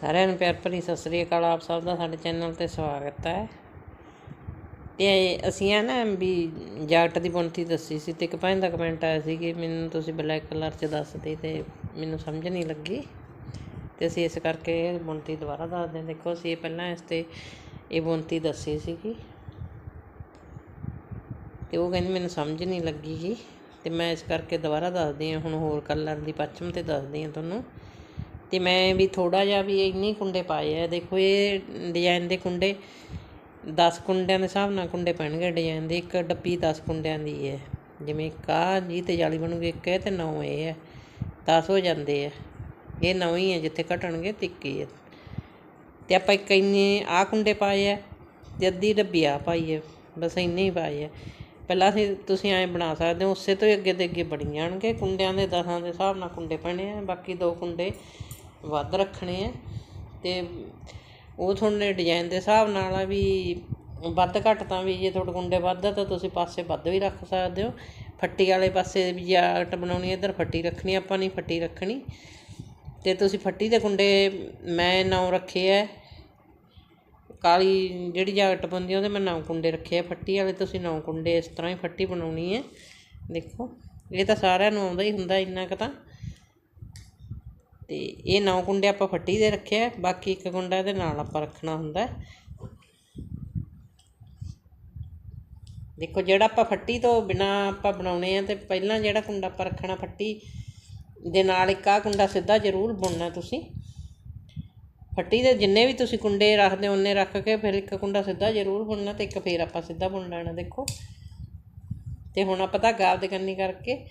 ਸਾਰਿਆਂ ਨੂੰ ਪਿਆਰ ਭਰੀ ਸਤਿ ਸ੍ਰੀ ਅਕਾਲ ਆਪ ਸਭ ਦਾ, ਸਾਡੇ ਚੈਨਲ ਤੇ ਸਵਾਗਤ ਹੈ। ਤੇ ਅਸੀਂ ਆ ਨਾ ਵੀ ਜਾਕਟ ਦੀ ਬੁਣਤੀ ਦੱਸੀ ਸੀ ਤੇ ਇੱਕ ਭੈਣ ਦਾ ਕਮੈਂਟ ਆਇਆ ਸੀ ਕਿ ਮੈਨੂੰ ਤੁਸੀਂ ਬਲੈਕ ਕਲਰ ਚ ਦੱਸਦੇ ਤੇ ਮੈਨੂੰ ਸਮਝ ਨਹੀਂ ਲੱਗੀ। ਤੇ ਅਸੀਂ ਇਸ ਕਰਕੇ ਇਹ ਬੁਣਤੀ ਦੁਬਾਰਾ ਦੱਸਦੇ ਹਾਂ। ਦੇਖੋ, ਅਸੀਂ ਪਹਿਲਾਂ ਇਸ ਤੇ ਇਹ ਬੁਣਤੀ ਦੱਸੀ ਸੀਗੀ। ਤੇ ਉਹ ਕਹਿੰਦੀ ਮੈਨੂੰ ਸਮਝ ਨਹੀਂ ਲੱਗੀ ਜੀ ਤੇ ਮੈਂ ਇਸ ਕਰਕੇ ਦੁਬਾਰਾ ਦੱਸਦੀ ਹਾਂ, ਹੁਣ ਹੋਰ ਕਲਰ ਦੀ ਪੱਛਮ ਤੇ ਦੱਸਦੀ ਹਾਂ ਤੁਹਾਨੂੰ। ਤੇ ਮੈਂ ਵੀ ਥੋੜਾ ਜਿਹਾ ਵੀ ਇੰਨੇ ਕੁੰਡੇ ਪਾਏ ਆ। ਦੇਖੋ, ਇਹ ਡਿਜ਼ਾਈਨ ਦੇ ਕੁੰਡੇ 10 ਕੁੰਡਿਆਂ ਦੇ ਹਿਸਾਬ ਨਾਲ ਕੁੰਡੇ ਪੈਣਗੇ ਡਿਜ਼ਾਈਨ ਦੇ। ਇੱਕ ਡੱਬੀ 10 ਕੁੰਡਿਆਂ ਦੀ ਹੈ। ਜਿਵੇਂ ਕਾ ਜੀ ਤੇ ਜਾਲੀ ਬਣੂਗੀ, ਇੱਕ ਹੈ ਤੇ 9 ਇਹ ਹੈ। 10 ਹੋ ਜਾਂਦੇ ਆ। ਇਹ 9 ਹੀ ਹੈ ਜਿੱਥੇ ਘਟਣਗੇ ਤਿੱਕੀ ਹੈ ਤੇ ਆਪਾਂ ਇੱਕ ਇੰਨੇ ਆ ਕੁੰਡੇ ਪਾਏ ਆ ਤੇ ਅੱਧੀ ਡੱਬੀ ਆ ਪਾਈ ਹੈ ਬਸ ਇੰਨੇ ਹੀ ਪਾਏ ਆ। ਪਹਿਲਾਂ ਅਸੀਂ, ਤੁਸੀਂ ਐਂ ਬਣਾ ਸਕਦੇ ਹੋ, ਉਸੇ ਤੋਂ ਹੀ ਅੱਗੇ ਦੇ ਅੱਗੇ ਬਣੀ ਜਾਣਗੇ। ਕੁੰਡਿਆਂ ਦੇ ਦਸਾਂ ਦੇ ਹਿਸਾਬ ਨਾਲ ਕੁੰਡੇ ਪੈਣੇ ਆ। ਬਾਕੀ ਦੋ ਕੁੰਡੇ ਵੱਧ ਰੱਖਣੇ ਆ ਤੇ ਉਹ ਤੁਹਾਡੇ ਡਿਜ਼ਾਈਨ ਦੇ ਹਿਸਾਬ ਨਾਲ ਆ ਵੀ ਵੱਧ ਘੱਟ ਤਾਂ ਵੀ ਜੇ ਤੁਹਾਡੇ ਕੁੰਡੇ ਵੱਧ ਆ ਤਾਂ ਤੁਸੀਂ ਪਾਸੇ ਵੱਧ ਵੀ ਰੱਖ ਸਕਦੇ ਹੋ। ਫੱਟੀ ਵਾਲੇ ਪਾਸੇ ਵੀ ਜਾਕਟ ਬਣਾਉਣੀ ਇੱਧਰ ਫੱਟੀ ਰੱਖਣੀ ਆਪਾਂ ਨਹੀਂ ਫੱਟੀ ਰੱਖਣੀ। ਤੇ ਤੁਸੀਂ ਫੱਟੀ ਦੇ ਕੁੰਡੇ ਮੈਂ ਨੌ ਰੱਖੇ ਐ ਕਾਲੀ ਜਿਹੜੀ ਜਾਕਟ ਬੰਦੀ ਉਹਦੇ ਮੈਂ ਨੌ ਕੁੰਡੇ ਰੱਖੇ ਆ ਫੱਟੀ ਵਾਲੇ। ਤੁਸੀਂ ਨੌ ਕੁੰਡੇ ਇਸ ਤਰ੍ਹਾਂ ਹੀ ਫੱਟੀ ਬਣਾਉਣੀ ਹੈ ਦੇਖੋ, ਇਹ ਤਾਂ ਸਾਰਿਆਂ ਨੂੰ ਆਉਂਦਾ ਹੀ ਹੁੰਦਾ ਇੰਨਾ ਕੁ ਤਾਂ। ਤੇ ਇਹ ਨੌ ਕੁੰਡੇ ਆਪਾਂ ਫੱਟੀ ਦੇ ਰੱਖਿਆ ਬਾਕੀ ਇੱਕ ਕੁੰਡਾ ਇਹਦੇ ਨਾਲ ਆਪਾਂ ਰੱਖਣਾ ਹੁੰਦਾ। ਦੇਖੋ ਜਿਹੜਾ ਆਪਾਂ ਫੱਟੀ ਤੋਂ ਬਿਨਾ ਆਪਾਂ ਬਣਾਉਣੇ ਆ ਤੇ ਪਹਿਲਾਂ ਜਿਹੜਾ ਕੁੰਡਾ ਆਪਾਂ ਰੱਖਣਾ ਫੱਟੀ ਦੇ ਨਾਲ ਇੱਕ ਆ ਕੁੰਡਾ ਸਿੱਧਾ ਜ਼ਰੂਰ ਬੁਣਨਾ ਤੁਸੀਂ। ਫੱਟੀ ਦੇ ਜਿੰਨੇ ਵੀ ਤੁਸੀਂ ਕੁੰਡੇ ਰੱਖਦੇ ਹੋ ਉਹਨੇ ਰੱਖ ਕੇ ਫਿਰ ਇੱਕ ਕੁੰਡਾ ਸਿੱਧਾ ਜ਼ਰੂਰ ਬੁਣਨਾ ਤੇ ਇੱਕ ਫੇਰ ਆਪਾਂ ਸਿੱਧਾ ਬੁਣ ਲੈਣਾ, ਦੇਖੋ। ਤੇ ਹੁਣ ਆਪਾਂ ਤਾਂ ਗਾਬ ਦੇ ਕੰਨੀ ਕਰਕੇ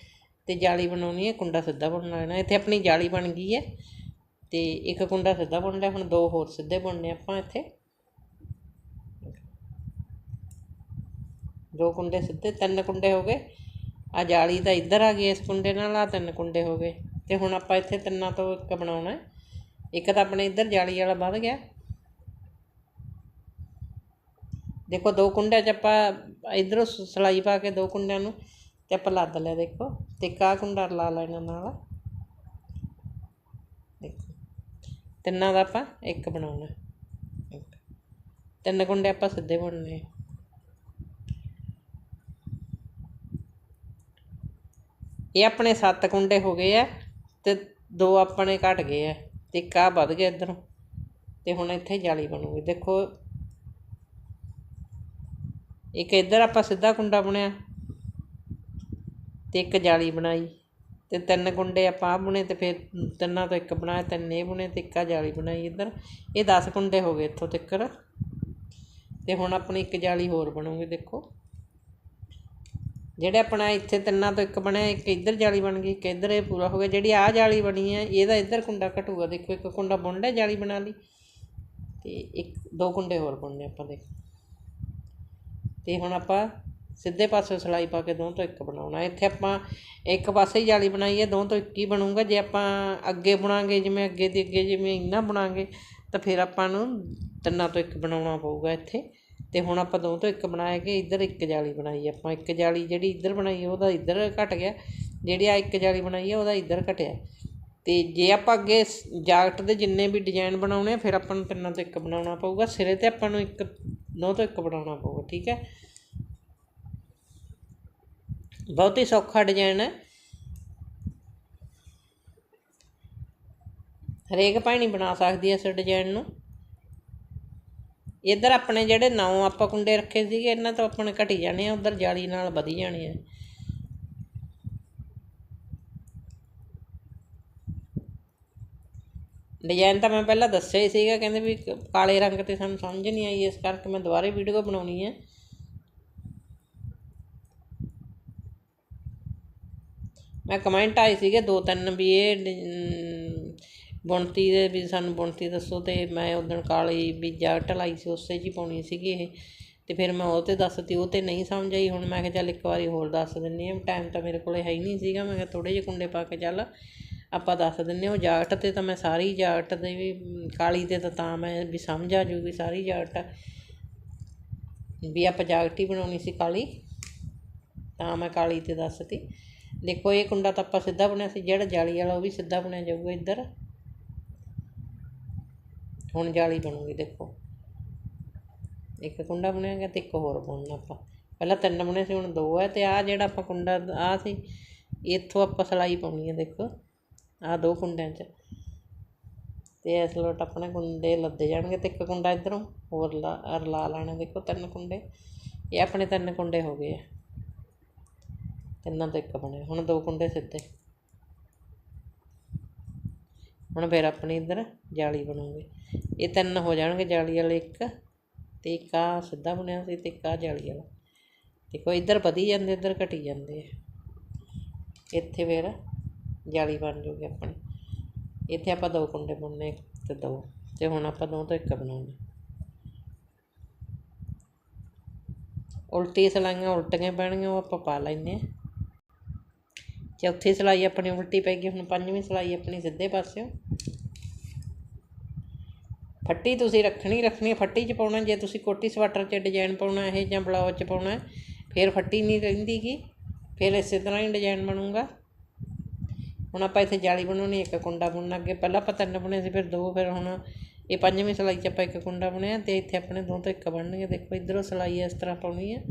ਤੇ ਜਾਲੀ ਬਣਾਉਣੀ ਹੈ, ਕੁੰਡਾ ਸਿੱਧਾ ਬੁਣ ਲੈਣਾ। ਇੱਥੇ ਆਪਣੀ ਜਾਲੀ ਬਣ ਗਈ ਹੈ ਤੇ ਇੱਕ ਕੁੰਡਾ ਸਿੱਧਾ ਬੁਣ ਲਿਆ, ਹੁਣ ਦੋ ਹੋਰ ਸਿੱਧੇ ਬੁਣਨੇ ਆਪਾਂ ਇੱਥੇ। ਦੋ ਕੁੰਡੇ ਸਿੱਧੇ, ਤਿੰਨ ਕੁੰਡੇ ਹੋ ਗਏ। ਆ ਜਾਲੀ ਤਾਂ ਇੱਧਰ ਆ ਗਈ, ਇਸ ਕੁੰਡੇ ਨਾਲ ਆ ਤਿੰਨ ਕੁੰਡੇ ਹੋ ਗਏ। ਤੇ ਹੁਣ ਆਪਾਂ ਇੱਥੇ ਤਿੰਨਾਂ ਤੋਂ ਇੱਕ ਬਣਾਉਣਾ ਇੱਕ ਤਾਂ ਆਪਣੇ ਇੱਧਰ ਜਾਲੀ ਵਾਲਾ ਵੱਧ ਗਿਆ। ਦੇਖੋ, ਦੋ ਕੁੰਡਿਆਂ 'ਚ ਆਪਾਂ ਇਧਰੋਂ ਸਲਾਈ ਪਾ ਕੇ ਦੋ ਕੁੰਡਿਆਂ ਨੂੰ ਤੇ ਆਪਾਂ ਲੱਦ ਲਿਆ ਦੇਖੋ, ਤੇ ਕਾ ਕੁੰਡਾ ਲਾ ਲੈਣਾ ਨਾਲ। ਤਿੰਨਾਂ ਦਾ ਆਪਾਂ ਇੱਕ ਬਣਾਉਣਾ। ਤਿੰਨ ਕੁੰਡੇ ਆਪਾਂ ਸਿੱਧੇ ਬੁਣਨੇ ਇਹ ਆਪਣੇ 7 ਕੁੰਡੇ ਹੋ ਗਏ ਆ, ਤੇ ਦੋ ਆਪਣੇ ਘਟ ਗਏ ਆ, ਤੇ ਇੱਕ ਆ ਵੱਧ ਗਿਆ ਇਧਰੋਂ। ਤੇ ਹੁਣ ਇੱਥੇ ਜਾਲੀ ਬਣੂਗੀ। ਦੇਖੋ, ਇੱਕ ਇੱਧਰ ਆਪਾਂ ਸਿੱਧਾ ਕੁੰਡਾ ਬਣਿਆ ਅਤੇ ਇੱਕ ਜਾਲੀ ਬਣਾਈ ਅਤੇ ਤਿੰਨ ਕੁੰਡੇ ਆਪਾਂ ਆਹ ਬੁਣੇ ਅਤੇ ਫਿਰ ਤਿੰਨਾਂ ਤੋਂ ਇੱਕ ਬਣਾਇਆ, ਤਿੰਨ ਇਹ ਬੁਣੇ ਅਤੇ ਇੱਕ ਆਹ ਜਾਲੀ ਬਣਾਈ ਇੱਧਰ। ਇਹ ਦਸ ਕੁੰਡੇ ਹੋ ਗਏ ਇੱਥੋਂ ਤੱਕ। ਅਤੇ ਹੁਣ ਆਪਣੀ ਇੱਕ ਜਾਲੀ ਹੋਰ ਬਣੂਗੀ, ਦੇਖੋ। ਜਿਹੜੇ ਆਪਣਾ ਇੱਥੇ ਤਿੰਨਾਂ ਤੋਂ ਇੱਕ ਬਣਿਆ, ਇੱਕ ਇੱਧਰ ਜਾਲੀ ਬਣ ਗਈ, ਇੱਕ ਇੱਧਰ ਇਹ ਪੂਰਾ ਹੋ ਗਿਆ। ਜਿਹੜੀ ਆਹ ਜਾਲੀ ਬਣੀ ਹੈ, ਇਹਦਾ ਇੱਧਰ ਕੁੰਡਾ ਘਟੂਗਾ। ਦੇਖੋ, ਇੱਕ ਕੁੰਡਾ ਬੁਣ ਲਿਆ ਜਾਲੀ ਬਣਾ ਲਈ। ਅਤੇ ਇੱਕ, ਦੋ ਕੁੰਡੇ ਹੋਰ ਬੁਣਨੇ ਆਪਾਂ, ਦੇਖੋ। ਅਤੇ ਹੁਣ ਆਪਾਂ ਸਿੱਧੇ ਪਾਸੇ ਸਿਲਾਈ ਪਾ ਕੇ ਦੋ ਤੋਂ ਇੱਕ ਬਣਾਉਣਾ। ਇੱਥੇ ਆਪਾਂ ਇੱਕ ਪਾਸੇ ਹੀ ਜਾਲੀ ਬਣਾਈ ਹੈ ਦੋ ਤੋਂ ਇੱਕ ਹੀ ਬਣੂਗਾ। ਜੇ ਆਪਾਂ ਅੱਗੇ ਬਣਾਂਗੇ, ਜਿਵੇਂ ਅੱਗੇ ਦੀ ਅੱਗੇ ਜਿਵੇਂ ਇੰਨਾ ਬਣਾਂਗੇ, ਤਾਂ ਫਿਰ ਆਪਾਂ ਨੂੰ ਤਿੰਨਾਂ ਤੋਂ ਇੱਕ ਬਣਾਉਣਾ ਪਊਗਾ ਇੱਥੇ। ਤੇ ਹੁਣ ਆਪਾਂ ਦੋ ਤੋਂ ਇੱਕ ਬਣਾਇਆ ਕਿ ਇੱਧਰ ਇੱਕ ਜਾਲੀ ਬਣਾਈ। ਆਪਾਂ ਇੱਕ ਜਾਲੀ ਜਿਹੜੀ ਇੱਧਰ ਬਣਾਈ, ਉਹਦਾ ਇੱਧਰ ਘਟ ਗਿਆ। ਜਿਹੜੀ ਆ ਇੱਕ ਜਾਲੀ ਬਣਾਈ ਹੈ ਉਹਦਾ ਇੱਧਰ ਘਟਿਆ। ਤੇ ਜੇ ਆਪਾਂ ਅੱਗੇ ਜਾਕਟ ਦੇ ਜਿੰਨੇ ਵੀ ਡਿਜ਼ਾਈਨ ਬਣਾਉਣੇ ਆ, ਫਿਰ ਆਪਾਂ ਨੂੰ ਤਿੰਨਾਂ ਤੋਂ ਇੱਕ ਬਣਾਉਣਾ ਪਊਗਾ। ਸਿਰੇ ਤੇ ਆਪਾਂ ਨੂੰ ਇੱਕ ਦੋ ਤੋਂ ਇੱਕ ਬਣਾਉਣਾ ਪਊਗਾ, ਠੀਕ ਹੈ? ਬਹੁਤ ਹੀ ਸੌਖਾ ਡਿਜ਼ਾਈਨ ਹੈ। ਹਰੇਕ ਭੈਣੀ ਬਣਾ ਸਕਦੀ ਹੈ ਇਸ ਡਿਜ਼ਾਈਨ ਨੂੰ। ਇੱਧਰ ਆਪਣੇ ਜਿਹੜੇ ਨੌ ਆਪਾਂ ਕੁੰਡੇ ਰੱਖੇ ਸੀਗੇ, ਇਹਨਾਂ ਤੋਂ ਆਪਣੇ ਘਟੀ ਜਾਣੇ ਆ, ਉਧਰ ਜਾਲੀ ਨਾਲ ਵਧੀ ਜਾਣੇ ਆ ਡਿਜ਼ਾਈਨ ਤਾਂ ਮੈਂ ਪਹਿਲਾਂ ਦੱਸਿਆ ਹੀ ਸੀਗਾ, ਕਹਿੰਦੇ ਵੀ ਕਾਲੇ ਰੰਗ ਤੇ ਸਾਨੂੰ ਸਮਝ ਨਹੀਂ ਆਈ, ਇਸ ਕਰਕੇ ਮੈਂ ਦੁਬਾਰੇ ਵੀਡੀਓ ਬਣਾਉਣੀ ਹੈ। ਮੈਂ ਕਮੈਂਟ ਆਏ ਸੀਗੇ, ਦੋ ਤਿੰਨ ਵੀ ਇਹ ਡਿ- ਬੁਣਤੀ ਦੇ ਵੀ ਸਾਨੂੰ ਬੁਣਤੀ ਦੱਸੋ ਤੇ ਮੈਂ ਉਦੋਂ ਕਾਲੀ ਵੀ ਜਾਕਟ ਲਾਈ ਸੀ, ਉਸੇ 'ਚ ਹੀ ਪਾਉਣੀ ਸੀਗੀ ਇਹ। ਤੇ ਫਿਰ ਮੈਂ ਉਹ 'ਤੇ ਦੱਸਤੀ, ਉਹ 'ਤੇ ਨਹੀਂ ਸਮਝ ਆਈ। ਹੁਣ ਮੈਂ ਕਿਹਾ ਚੱਲ ਇੱਕ ਵਾਰੀ ਹੋਰ ਦੱਸ ਦਿੰਨੀ ਆ। ਟਾਈਮ ਤਾਂ ਮੇਰੇ ਕੋਲੇ ਹੈ ਹੀ ਨਹੀਂ ਸੀਗਾ। ਮੈਂ ਕਿਹਾ ਥੋੜੇ ਜਿਹੇ ਕੁੰਡੇ ਪਾ ਕੇ ਚੱਲ, ਆਪਾਂ ਦੱਸ ਦਿੰਨੇ ਉਹ ਜਾਕਟ 'ਤੇ ਤਾਂ ਮੈਂ ਸਾਰੀ ਜਾਕਟ ਦੇ ਵੀ, ਕਾਲੀ 'ਤੇ ਤਾਂ ਤਾਂ ਮੈਂ ਵੀ ਸਮਝ ਆ ਜੂਗੀ ਸਾਰੀ ਜਾਕਟ ਵੀ ਆਪਾਂ ਜਾਕਟ ਹੀ ਬਣਾਉਣੀ ਸੀ ਕਾਲੀ, ਤਾਂ ਮੈਂ ਕਾਲੀ 'ਤੇ ਦੱਸਤੀ। ਦੇਖੋ, ਇਹ ਕੁੰਡਾ ਤਾਂ ਆਪਾਂ ਸਿੱਧਾ ਬਣਿਆ ਸੀ, ਜਿਹੜਾ ਜਾਲੀ ਵਾਲਾ ਉਹ ਵੀ ਸਿੱਧਾ ਬਣਿਆ ਜਾਊਗਾ ਇੱਧਰ। ਹੁਣ ਜਾਲੀ ਬਣੂਗੀ, ਦੇਖੋ। ਇੱਕ ਕੁੰਡਾ ਬਣਿਆ ਗਿਆ ਤੇ ਇੱਕ ਹੋਰ ਬੁਣਨਾ ਆਪਾਂ। ਪਹਿਲਾਂ ਤਿੰਨ ਬਣੇ ਸੀ, ਹੁਣ ਦੋ ਹੈ ਤੇ ਆ ਜਿਹੜਾ ਆਪਾਂ ਕੁੰਡਾ ਆ ਸੀ, ਇੱਥੋਂ ਆਪਾਂ ਸਲਾਈ ਪਾਉਣੀ ਹੈ ਦੇਖੋ। ਆ ਦੋ ਕੁੰਡਿਆਂ 'ਚ। ਤੇ ਇਸ ਲੋਟ ਆਪਣੇ ਕੁੰਡੇ ਲੱਦੇ ਜਾਣਗੇ ਤੇ ਇੱਕ ਕੁੰਡਾ ਇਧਰੋਂ ਹੋਰ ਲਾ ਰਲਾ ਲੈਣਾ, ਦੇਖੋ ਤਿੰਨ ਕੁੰਡੇ। ਇਹ ਆਪਣੇ ਤਿੰਨ ਕੁੰਡੇ ਹੋ ਗਏ ਆ। ਤਿੰਨਾਂ ਤੋਂ ਇੱਕ ਬਣੇ। ਹੁਣ ਦੋ ਕੁੰਡੇ ਸਿੱਧੇ। ਹੁਣ ਫਿਰ ਆਪਣੀ ਇੱਧਰ ਜਾਲੀ ਬਣੂਗੀ। ਇਹ ਤਿੰਨ ਹੋ ਜਾਣਗੇ, ਜਾਲੀ ਵਾਲੇ ਇੱਕ ਤੇ ਇੱਕ ਆ ਸਿੱਧਾ ਬਣਿਆ ਸੀ ਤੇ ਇੱਕ ਆ ਜਾਲੀ ਵਾਲਾ। ਦੇਖੋ, ਇੱਧਰ ਵਧੀ ਜਾਂਦੇ, ਇੱਧਰ ਘਟੀ ਜਾਂਦੇ ਇੱਥੇ ਫਿਰ ਜਾਲੀ ਬਣ ਜੂਗੀ ਆਪਣੀ। ਇੱਥੇ ਆਪਾਂ ਦੋ ਕੁੰਡੇ ਬੁਣਨੇ, ਇੱਕ ਤੇ ਦੋ। ਤੇ ਹੁਣ ਆਪਾਂ ਦੋ ਤੋਂ ਇੱਕ ਬਣਾਉਣੇ। ਉਲਟੀ ਸਲਾਈਆਂ ਉਲਟੀਆਂ ਪੈਣਗੀਆਂ, ਉਹ ਆਪਾਂ ਪਾ ਲੈਂਦੇ ਹਾਂ ਚੌਥੀ ਸਲਾਈ ਆਪਣੀ ਉਲਟੀ ਪੈ ਗਈ, ਹੁਣ ਪੰਜਵੀਂ ਸਲਾਈ ਆਪਣੀ ਸਿੱਧੇ ਪਾਸਿਓਂ। ਫੱਟੀ ਤੁਸੀਂ ਰੱਖਣੀ ਰੱਖਣੀ ਫੱਟੀ 'ਚ ਪਾਉਣਾ, ਜੇ ਤੁਸੀਂ ਕੋਟੀ ਸਵਾਟਰ 'ਚ ਡਿਜ਼ਾਈਨ ਪਾਉਣਾ, ਇਹ ਜਾਂ ਬਲਾਊਜ 'ਚ ਪਾਉਣਾ, ਫਿਰ ਫੱਟੀ ਨਹੀਂ ਰਹਿੰਦੀ ਗੀ, ਫਿਰ ਇਸੇ ਤਰ੍ਹਾਂ ਹੀ ਡਿਜ਼ਾਈਨ ਬਣੂਗਾ। ਹੁਣ ਆਪਾਂ ਇੱਥੇ ਜਾਲੀ ਬਣਾਉਣੀ, ਇੱਕ ਕੁੰਡਾ ਬੁਣਨਾ, ਅੱਗੇ ਪਹਿਲਾਂ ਆਪਾਂ ਤਿੰਨ ਬੁਣੇ ਸੀ, ਫਿਰ ਦੋ, ਫਿਰ ਹੁਣ ਇਹ ਪੰਜਵੀਂ ਸਲਾਈ 'ਚ ਆਪਾਂ ਇੱਕ ਕੁੰਡਾ ਬੁਣਿਆ, ਤੇ ਇੱਥੇ ਆਪਣੇ ਦੋ ਤੋਂ ਇੱਕ ਬਣਨਗੇ। ਦੇਖੋ, ਇਧਰੋਂ ਸਲਾਈ ਇਸ ਤਰ੍ਹਾਂ ਪਾਉਣੀ ਹੈ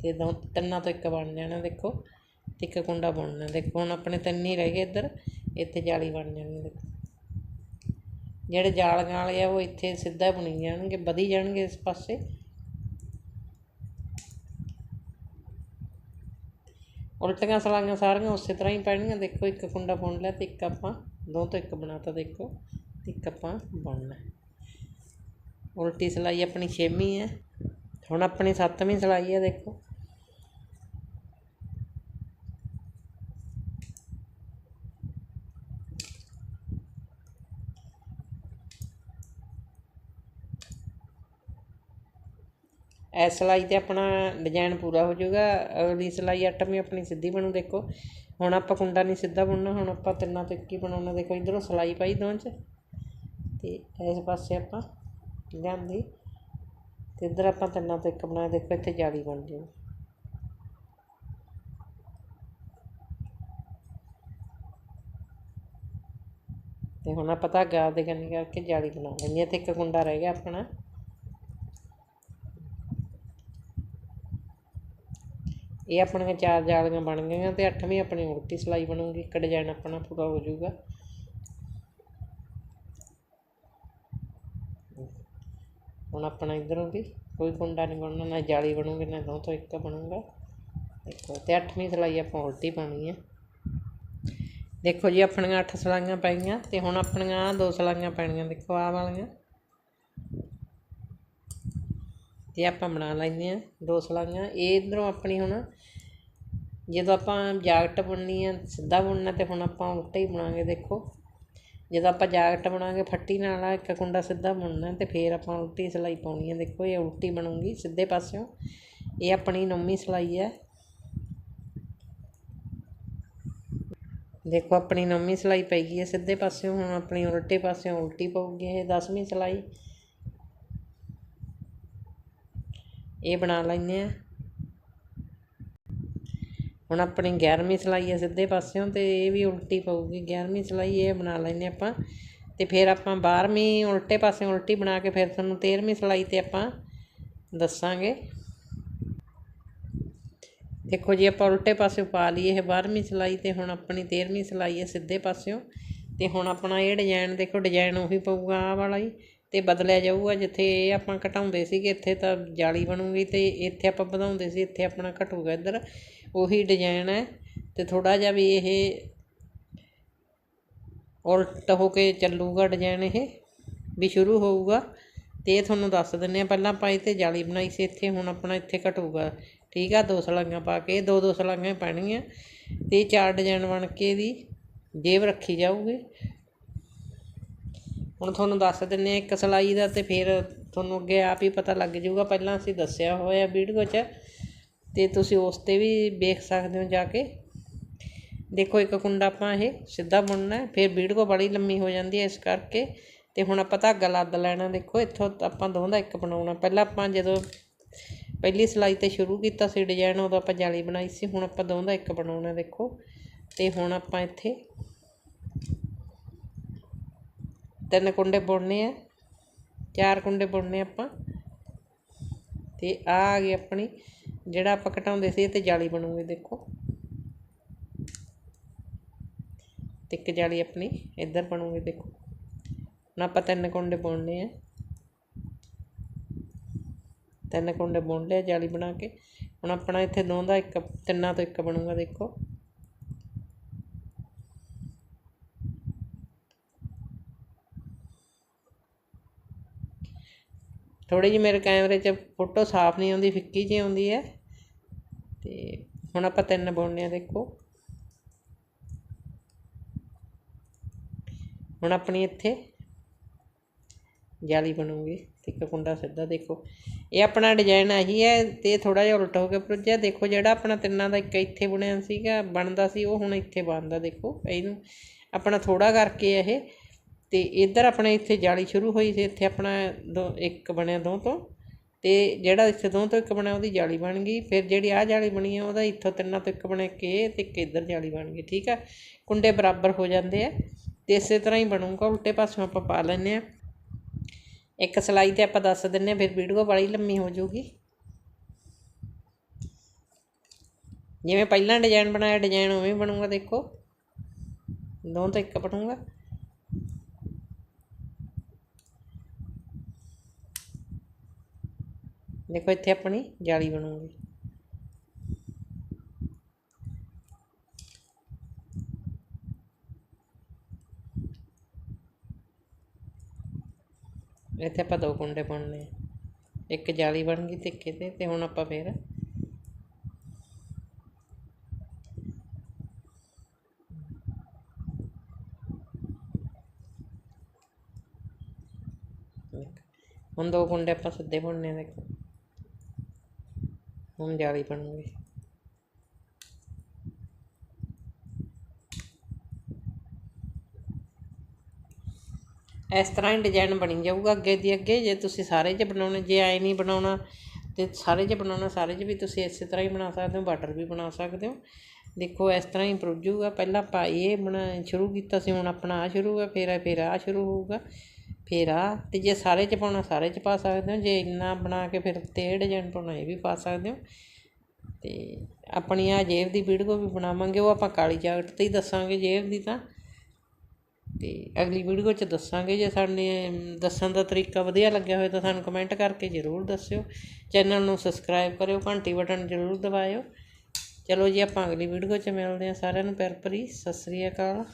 ਅਤੇ ਦੋ ਤਿੰਨਾਂ ਤੋਂ ਇੱਕ ਬਣ ਜਾਣਾ, ਦੇਖੋ। ਅਤੇ ਇੱਕ ਕੁੰਡਾ ਬੁਣਨਾ, ਦੇਖੋ, ਹੁਣ ਆਪਣੇ ਤਿੰਨ ਹੀ ਰਹਿ ਗਏ ਇੱਧਰ, ਇੱਥੇ ਜਾਲੀ ਬਣ ਜਾਣੀ, ਦੇਖੋ। ਜਿਹੜੇ ਜਾਲੀਆਂ ਵਾਲੇ ਆ, ਉਹ ਇੱਥੇ ਸਿੱਧਾ ਬੁਣੀ ਜਾਣਗੇ, ਵਧੀ ਜਾਣਗੇ ਇਸ ਪਾਸੇ। ਉਲਟੀਆਂ ਸਲਾਈਆਂ ਸਾਰੀਆਂ ਉਸੇ ਤਰ੍ਹਾਂ ਹੀ ਪੈਣਗੀਆਂ ਦੇਖੋ, ਇੱਕ ਕੁੰਡਾ ਬੁਣ ਲਿਆ ਤੇ ਇੱਕ ਆਪਾਂ, ਦੋ ਤੋਂ ਇੱਕ ਬਣਾਤਾ, ਦੇਖੋ, ਤੇ ਇੱਕ ਆਪਾਂ ਬੁਣਨਾ। ਉਲਟੀ ਸਲਾਈ ਆਪਣੀ ਛੇਵੀਂ ਹੈ। ਹੁਣ ਆਪਣੀ ਸੱਤਵੀਂ ਸਲਾਈ ਹੈ, ਦੇਖੋ। ਇਸ ਸਿਲਾਈ ਤੇ ਆਪਣਾ ਡਿਜ਼ਾਇਨ ਪੂਰਾ ਹੋ ਜਾਊਗਾ। ਅਗਲੀ ਸਿਲਾਈ ਅੱਠਵੀਂ ਆਪਣੀ ਸਿੱਧੀ ਬਣੂ, ਦੇਖੋ। ਹੁਣ ਆਪਾਂ ਕੁੰਡਾ ਨਹੀਂ ਸਿੱਧਾ ਬੁਣਨਾ, ਹੁਣ ਆਪਾਂ ਤਿੰਨਾਂ ਤੋਂ ਇੱਕ ਹੀ ਬਣਾਉਣਾ। ਦੇਖੋ, ਇਧਰੋਂ ਸਿਲਾਈ ਪਾਈ ਦੋਵਾਂ 'ਚ। ਅਤੇ ਇਸ ਪਾਸੇ ਆਪਾਂ ਲਿਆਂਦੀ। ਅਤੇ ਇੱਧਰ ਆਪਾਂ ਤਿੰਨਾਂ ਤੋਂ ਇੱਕ ਬਣਾਇਆ। ਦੇਖੋ, ਇੱਥੇ ਜਾਲੀ ਬਣ ਜਾਊ ਤੇ ਹੁਣ ਆਪਾਂ ਧਾਗਾ ਆਪਦੇ ਕੰਨੀ ਕਰਕੇ ਜਾਲੀ ਬਣਾ ਲੈਂਦੇ ਹਾਂ। ਤੇ ਇੱਕ ਕੁੰਡਾ ਰਹਿ ਗਿਆ ਆਪਣਾ। ਇਹ ਆਪਣੀਆਂ ਚਾਰ ਜਾਲੀਆਂ ਬਣ ਗਈਆਂ ਤੇ ਅੱਠਵੀਂ ਆਪਣੀ ਉਲਟੀ ਸਿਲਾਈ ਬਣੂਗੀ, ਇੱਕ ਡਿਜ਼ਾਈਨ ਆਪਣਾ ਪੂਰਾ ਹੋ ਜਾਊਗਾ। ਹੁਣ ਆਪਣਾ ਇਧਰੋਂ ਵੀ, ਕੋਈ ਕੁੰਡਾ ਨਹੀਂ ਬਣਨਾ, ਨਾ ਜਾਲੀ ਬਣੂਗੀ, ਨਾ ਦੋ ਤੋਂ ਇੱਕ ਬਣੂਗਾ। ਦੇਖੋ, ਤੇ ਅੱਠਵੀਂ ਸਿਲਾਈ ਆਪਾਂ ਉਲਟੀ ਪਾਉਣੀ ਹੈ ਦੇਖੋ ਜੀ, ਆਪਣੀਆਂ ਅੱਠ ਸਲਾਈਆਂ ਪਾਈਆਂ ਗਈਆਂ ਤੇ ਹੁਣ ਆਪਣੀਆਂ ਆਹ ਦੋ ਸਲਾਈਆਂ ਪੈਣੀਆਂ, ਦੇਖੋ ਆਹ ਵਾਲੀਆਂ। ਇਹ ਆਪਾਂ ਬਣਾ ਲੈਂਦੇ ਆ ਦੋ ਸਲਾਈਆਂ ਇਹ ਇਧਰੋਂ ਆਪਣੀ ਹੁਣ ਜਦੋਂ ਆਪਾਂ ਜਾਕਟ ਬੁਣਨੀ ਆ, ਸਿੱਧਾ ਬੁਣਨਾ ਤੇ ਹੁਣ ਆਪਾਂ ਉਲਟਾ ਹੀ ਬਣਾਵਾਂਗੇ ਦੇਖੋ। ਜਦੋਂ ਆਪਾਂ ਜਾਕਟ ਬਣਾਵਾਂਗੇ ਫੱਟੀ ਨਾਲ ਆ ਇੱਕ ਕੁੰਡਾ ਸਿੱਧਾ ਬੁਣਨਾ ਤੇ ਫੇਰ ਆਪਾਂ ਉਲਟੀ ਸਿਲਾਈ ਪਾਉਣੀ ਹੈ ਦੇਖੋ, ਇਹ ਉਲਟੀ ਬਣੂਗੀ ਸਿੱਧੇ ਪਾਸਿਓਂ। ਇਹ ਆਪਣੀ ਨੌਵੀਂ ਸਿਲਾਈ ਹੈ ਦੇਖੋ, ਆਪਣੀ ਨੌਵੀਂ ਸਿਲਾਈ ਪੈ ਗਈ ਹੈ ਸਿੱਧੇ ਪਾਸਿਓਂ। ਹੁਣ ਆਪਣੀ ਉਲਟੇ ਪਾਸਿਓਂ ਉਲਟੀ ਪਊਗੀ ਇਹ 10ਵੀਂ ਸਿਲਾਈ। ਇਹ ਬਣਾ ਲੈਂਦੇ ਆ। ਹੁਣ ਆਪਣੀ 11ਵੀਂ ਸਿਲਾਈ ਹੈ ਸਿੱਧੇ ਪਾਸਿਓਂ ਤੇ ਇਹ ਵੀ ਉਲਟੀ ਪਊਗੀ। 11ਵੀਂ ਸਿਲਾਈ ਇਹ ਬਣਾ ਲੈਂਦੇ ਆਪਾਂ। ਤੇ ਫਿਰ ਆਪਾਂ 12ਵੀਂ ਉਲਟੇ ਪਾਸੇ ਉਲਟੀ ਬਣਾ ਕੇ ਫਿਰ ਤੁਹਾਨੂੰ 13ਵੀਂ ਸਿਲਾਈ ਤੇ ਆਪਾਂ ਦੱਸਾਂਗੇ। ਦੇਖੋ ਜੀ, ਆਪਾਂ ਉਲਟੇ ਪਾਸੇ ਪਾ ਲਈ ਇਹ 12ਵੀਂ ਸਿਲਾਈ ਤੇ ਹੁਣ ਆਪਣੀ 13ਵੀਂ ਸਿਲਾਈ ਹੈ ਸਿੱਧੇ ਪਾਸਿਓਂ। ਤੇ ਹੁਣ ਆਪਣਾ ਇਹ ਡਿਜ਼ਾਈਨ ਦੇਖੋ ਡਿਜ਼ਾਈਨ ਉਹੀ ਪਊਗਾ ਆਹ ਵਾਲਾ ਹੀ। ਅਤੇ ਬਦਲਿਆ ਜਾਊਗਾ, ਜਿੱਥੇ ਇਹ ਆਪਾਂ ਘਟਾਉਂਦੇ ਸੀਗੇ, ਇੱਥੇ ਤਾਂ ਜਾਲੀ ਬਣੂਗੀ ਅਤੇ ਇੱਥੇ ਆਪਾਂ ਵਧਾਉਂਦੇ ਸੀ, ਇੱਥੇ ਆਪਣਾ ਘਟੂਗਾ ਇੱਧਰ। ਉਹੀ ਡਿਜ਼ਾਇਨ ਹੈ ਅਤੇ ਥੋੜ੍ਹਾ ਜਿਹਾ ਵੀ ਇਹ ਉਲਟ ਹੋ ਕੇ ਚੱਲੂਗਾ ਡਿਜ਼ਾਇਨ ਇਹ, ਵੀ ਸ਼ੁਰੂ ਹੋਊਗਾ। ਤੇ ਇਹ ਤੁਹਾਨੂੰ ਦੱਸ ਦਿੰਨੇ ਆ ਪਹਿਲਾਂ ਆਪਾਂ ਇੱਥੇ ਜਾਲੀ ਬਣਾਈ ਸੀ, ਇੱਥੇ ਹੁਣ ਆਪਣਾ ਇੱਥੇ ਘਟੂਗਾ। ਠੀਕ ਆ, ਦੋ ਸਲਾਈਆਂ ਪਾ ਕੇ ਦੋ ਦੋ ਸਲਾਈਆਂ ਪੈਣਗੀਆਂ। ਤੇ ਚਾਰ ਡਿਜ਼ਾਈਨ ਬਣ ਕੇ ਇਹਦੀ ਜੇਬ ਰੱਖੀ ਜਾਊਗੀ। ਹੁਣ ਤੁਹਾਨੂੰ ਦੱਸ ਦਿੰਦੇ ਹਾਂ ਇੱਕ ਸਿਲਾਈ ਦਾ ਅਤੇ ਫਿਰ ਤੁਹਾਨੂੰ ਅੱਗੇ ਆਪ ਹੀ ਪਤਾ ਲੱਗ ਜਾਊਗਾ। ਪਹਿਲਾਂ ਅਸੀਂ ਦੱਸਿਆ ਹੋਇਆ ਵੀਡੀਓ 'ਚ ਅਤੇ ਤੁਸੀਂ ਉਸ ਤੇ ਵੀ ਵੇਖ ਸਕਦੇ ਹੋ ਜਾ ਕੇ। ਦੇਖੋ ਇੱਕ ਕੁੰਡਾ ਆਪਾਂ ਇਹ ਸਿੱਧਾ ਬੁਣਨਾ ਫਿਰ ਵੀਡੀਓ ਬੜੀ ਲੰਮੀ ਹੋ ਜਾਂਦੀ ਹੈ ਇਸ ਕਰਕੇ। ਤੇ ਹੁਣ ਆਪਾਂ ਧਾਗਾ ਲੱਦ ਲੈਣਾ, ਦੇਖੋ ਇੱਥੋਂ ਆਪਾਂ ਦੋਵਾਂ ਦਾ ਇੱਕ ਬਣਾਉਣਾ। ਪਹਿਲਾਂ ਆਪਾਂ ਜਦੋਂ ਪਹਿਲੀ ਸਿਲਾਈ ਤੇ ਸ਼ੁਰੂ ਕੀਤਾ ਸੀ ਡਿਜ਼ਾਈਨ ਉਦੋਂ ਆਪਾਂ ਜਾਲੀ ਬਣਾਈ ਸੀ, ਹੁਣ ਆਪਾਂ ਦੋ ਦਾ ਇੱਕ ਬਣਾਉਣਾ, ਦੇਖੋ। ਤੇ ਹੁਣ ਆਪਾਂ ਇੱਥੇ ਤਿੰਨ ਕੁੰਡੇ ਬੁਣਨੇ ਆ, ਚਾਰ ਕੁੰਡੇ ਬੁਣਨੇ ਆਪਾਂ। ਤੇ ਆ ਆ ਗਈ ਆਪਣੀ, ਜਿਹੜਾ ਆਪਾਂ ਘਟਾਉਂਦੇ ਸੀ, ਇਹ ਤੇ ਜਾਲੀ ਬਣੂਗੀ ਦੇਖੋ। ਤੇ ਇੱਕ ਜਾਲੀ ਆਪਣੀ ਇੱਧਰ ਬਣੂਗੀ ਦੇਖੋ। ਹੁਣ ਆਪਾਂ ਤਿੰਨ ਕੁੰਡੇ ਬੁਣਨੇ ਆ। ਤਿੰਨ ਕੁੰਡੇ ਬੁਣ ਲਿਆ ਜਾਲੀ ਬਣਾ ਕੇ। ਹੁਣ ਆਪਣਾ ਇੱਥੇ ਦੋਹਾਂ ਦਾ ਇੱਕ, ਤਿੰਨਾਂ ਤੋਂ ਇੱਕ ਬਣੂਗਾ ਦੇਖੋ। ਥੋੜੀ ਜਿਹੀ ਮੇਰੇ ਕੈਮਰੇ 'ਚ ਫੋਟੋ ਸਾਫ਼ ਨਹੀਂ ਆਉਂਦੀ, ਫਿੱਕੀ ਜਿਹੀ ਆਉਂਦੀ ਹੈ। ਅਤੇ ਹੁਣ ਆਪਾਂ ਤਿੰਨ ਬੁਣਨੇ ਆ ਦੇਖੋ। ਹੁਣ ਆਪਣੀ ਇੱਥੇ ਜਾਲੀ ਬਣੂਗੀ। ਤੇ ਇੱਕ ਕੁੰਡਾ ਸਿੱਧਾ ਦੇਖੋ। ਇਹ ਆਪਣਾ ਡਿਜ਼ਾਈਨ ਆਹੀ ਹੈ ਤੇ ਥੋੜਾ ਜਿਹਾ ਉਲਟ ਹੋ ਕੇ ਪ੍ਰੋਜੈਕਟ ਦੇਖੋ ਜਿਹੜਾ ਆਪਣਾ ਤਿੰਨਾਂ ਦਾ ਇੱਕ ਇੱਥੇ ਬਣਿਆ ਸੀਗਾ, ਬਣਦਾ ਸੀ, ਉਹ ਹੁਣ ਇੱਥੇ ਬਣਦਾ ਦੇਖੋ। ਇਹਨੂੰ ਆਪਣਾ ਥੋੜਾ ਕਰਕੇ ਇਹ ਅਤੇ ਇੱਧਰ ਆਪਣੇ ਇੱਥੇ ਜਾਲੀ ਸ਼ੁਰੂ ਹੋਈ ਸੀ, ਇੱਥੇ ਆਪਣਾ ਦੋ, ਇੱਕ ਬਣਿਆ ਦੋ ਤੋਂ ਅਤੇ ਜਿਹੜਾ ਇੱਥੇ ਦੋ ਤੋਂ ਇੱਕ ਬਣਿਆ ਉਹਦੀ ਜਾਲੀ ਬਣ ਗਈ, ਫਿਰ ਜਿਹੜੀ ਆਹ ਜਾਲੀ ਬਣੀ ਆ ਉਹਦਾ ਇੱਥੋਂ ਤਿੰਨਾਂ ਤੋਂ ਇੱਕ ਬਣੇ ਕੇ ਅਤੇ ਇੱਕ ਇੱਧਰ ਜਾਲੀ ਬਣ ਗਈ, ਠੀਕ ਆ? ਕੁੰਡੇ ਬਰਾਬਰ ਹੋ ਜਾਂਦੇ ਆ ਅਤੇ ਇਸੇ ਤਰ੍ਹਾਂ ਹੀ ਬਣੂਗਾ, ਉਲਟੇ ਪਾਸਿਓਂ ਆਪਾਂ ਪਾ ਲੈਂਦੇ ਆ। ਇੱਕ ਸਲਾਈ ਤੇ ਆਪਾਂ ਦੱਸ ਦਿੰਨੇ ਆ, ਫਿਰ ਵੀਡੀਓ ਬੜੀ ਲੰਮੀ ਹੋ ਜਾਊਗੀ। ਜਿਵੇਂ ਪਹਿਲਾਂ ਡਿਜ਼ਾਈਨ ਬਣਾਇਆ ਡਿਜ਼ਾਈਨ ਉਵੇਂ ਬਣੂਗਾ, ਦੇਖੋ। ਦੋ ਤੋਂ ਇੱਕ ਬਣੂਗਾ। ਦੇਖੋ ਇੱਥੇ ਆਪਣੀ ਜਾਲੀ ਬਣੂਗੀ। ਇੱਥੇ ਆਪਾਂ ਦੋ ਕੁੰਡੇ ਬਣਨੇ ਇੱਕ ਜਾਲੀ ਬਣ ਗਈ ਤੇ ਇੱਕ ਇਹਦੇ ਤੇ ਹੁਣ ਆਪਾਂ ਫੇਰ ਹੁਣ ਦੋ ਕੁੰਡੇ ਆਪਾਂ ਸਿੱਧੇ ਬਣਨੇ ਆ ਦੇਖੋ। ਹੁਣ ਜਾਲੀ ਬਣੂਗੀ। ਇਸ ਤਰ੍ਹਾਂ ਹੀ ਡਿਜ਼ਾਈਨ ਬਣੀ ਜਾਊਗਾ ਅੱਗੇ ਦੀ ਅੱਗੇ। ਜੇ ਤੁਸੀਂ ਸਾਰੇ 'ਚ ਬਣਾਉਣਾ, ਜੇ ਐ ਨਹੀਂ ਬਣਾਉਣਾ ਤੇ ਸਾਰੇ 'ਚ ਬਣਾਉਣਾ, ਸਾਰੇ 'ਚ ਵੀ ਤੁਸੀਂ ਇਸੇ ਤਰ੍ਹਾਂ ਹੀ ਬਣਾ ਸਕਦੇ ਹੋ ਬਾਰਡਰ ਵੀ ਬਣਾ ਸਕਦੇ ਹੋ। ਦੇਖੋ, ਇਸ ਤਰ੍ਹਾਂ ਹੀ ਪ੍ਰੋਜੂਗਾ ਪਹਿਲਾਂ ਆਪਾਂ ਇਹ ਬਣਾ, ਸ਼ੁਰੂ ਕੀਤਾ ਸੀ, ਹੁਣ ਆਪਣਾ ਆ ਸ਼ੁਰੂ ਹੈ ਫਿਰ ਫਿਰ ਆ ਸ਼ੁਰੂ ਹੋਊਗਾ। ਫਿਰ ਆ ਅਤੇ ਜੇ ਸਾਰੇ 'ਚ ਪਾਉਣਾ, ਸਾਰੇ 'ਚ ਪਾ ਸਕਦੇ ਹੋ। ਜੇ ਇੰਨਾ ਬਣਾ ਕੇ ਫਿਰ ਤੇ ਡਿਜ਼ਾਈਨ ਪਾਉਣਾ, ਇਹ ਵੀ ਪਾ ਸਕਦੇ ਹੋ। ਅਤੇ ਆਪਣੀ ਆ ਜੇਬ ਦੀ ਵੀਡੀਓ ਵੀ ਬਣਾਵਾਂਗੇ, ਉਹ ਆਪਾਂ ਕਾਲੀ ਜਾਕਟ ਤੇ ਹੀ ਦੱਸਾਂਗੇ ਜੇਬ ਦੀ ਤਾਂ। ਤੇ ਅਗਲੀ ਵੀਡੀਓ 'ਚ ਦੱਸਾਂਗੇ, ਜੇ ਸਾਡੇ ਦੱਸਣ ਦਾ ਤਰੀਕਾ ਵਧੀਆ ਲੱਗਿਆ ਹੋਵੇ ਤਾਂ ਸਾਨੂੰ ਕਮੈਂਟ ਕਰਕੇ ਜ਼ਰੂਰ ਦੱਸਿਓ। ਚੈਨਲ ਨੂੰ ਸਬਸਕ੍ਰਾਈਬ ਕਰਿਓ, ਘੰਟੀ ਬਟਨ ਜ਼ਰੂਰ ਦਬਾਇਓ। ਚਲੋ ਜੀ, ਆਪਾਂ ਅਗਲੀ ਵੀਡੀਓ 'ਚ ਮਿਲਦੇ ਹਾਂ ਸਾਰਿਆਂ ਨੂੰ। ਪਿਆਰ ਭਰੀ, ਸਤਿ ਸ੍ਰੀ ਅਕਾਲ।